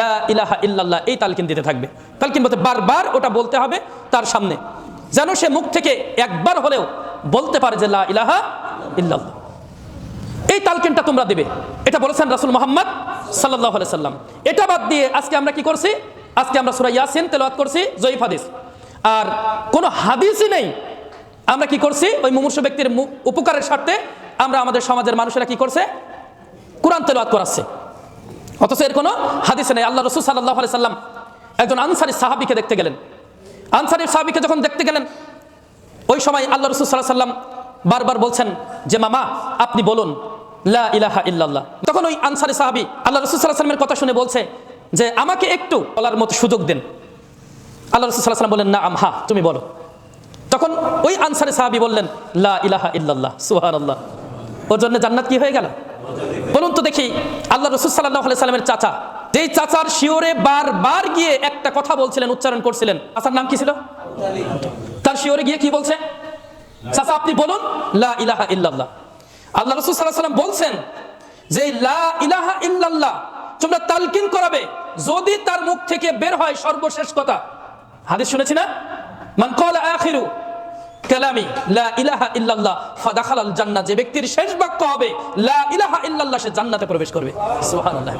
লা ইলাহা ইল্লাল্লাহ, এই তালকিন দিতে থাকবে। তালকিন বলতে বারবার ওটা বলতে হবে তার সামনে। যেন সে মুখ থেকে একবার হলেও বলতে পারে যে লা ইলাহা ইল্লাল্লাহ। এই তালকিনটা তোমরা দেবে। এটা বলেছেন রাসুল মোহাম্মদ সাল্লাহ সাল্লাম। এটা বাদ দিয়ে আজকে আমরা কি করছি? আজকে আমরা সুরা ইয়াসিন তেলাওয়াত করছি, জয়ীফ হাদিস। আর কোনো হাদিসই নেই। আমরা কি করছি? ওই মুমূর্ষ ব্যক্তির উপকারের স্বার্থে আমরা আমাদের সমাজের মানুষেরা কি করছে? কোরআন তেলাওয়াত করাচ্ছে। অথচ এর কোনো হাদিসে নেই। আল্লাহ রসুল সাল্লাহ আলি সাল্লাম একজন আনসারি সাহাবিকে দেখতে গেলেন। আনসারি সাহাবিকে যখন দেখতে গেলেন, ওই সময় আল্লাহ রসুল সাল্লাহ সাল্লাম বারবার বলছেন যে, মামা, আপনি বলুন, লা ইলাহা ইল্লাল্লাহ। তখন ওই আনসারি সাহাবি আল্লাহ রসুল সাল্লাহ সাল্লামের কথা শুনে বলছে যে, আমাকে একটু বলার মতো সুযোগ দেন। আল্লাহ রসুল সাল্লাহ সাল্লাম বললেন না আম হা তুমি বলো। তখন ওই আনসারি সাহাবি বললেন, লা ইলাহা ইল্লাল্লাহ সুহান আল্লাহ ওর জন্য জান্নাত কি হয়ে গেল? বলুন তো দেখি, আল্লাহ রসুল সাল্লাহ সাল্লামের চাচা, যেই চাচার শিওরে বারবার গিয়ে একটা কথা বলছিলেন, উচ্চারণ করছিলেন, চাচার নাম কি ছিল? তার শিওরে গিয়ে কি বলছে? চাচা, আপনি বলুন, লা ইলাহা ইল্লাল্লাহ। আল্লাহ রসুল সাল্লাহ সাল্লাম বলছেন যে, লা ইলাহা ইল্লাল্লাহ, তোমরা তালকিন করাবে, যদি তার মুখ থেকে বের হয় সর্বশেষ কথা। হাদিস শুনেছি না? মান ক্বালা আখিরু কালামি, লা ইলাহা ইল্লাল্লাহ, ফাদাখালাল জান্নাহ, যে ব্যক্তির শেষ বাক্য হবে, লা ইলাহা ইল্লাল্লাহ, সে জান্নাতে প্রবেশ করবে। সুবহানাল্লাহ।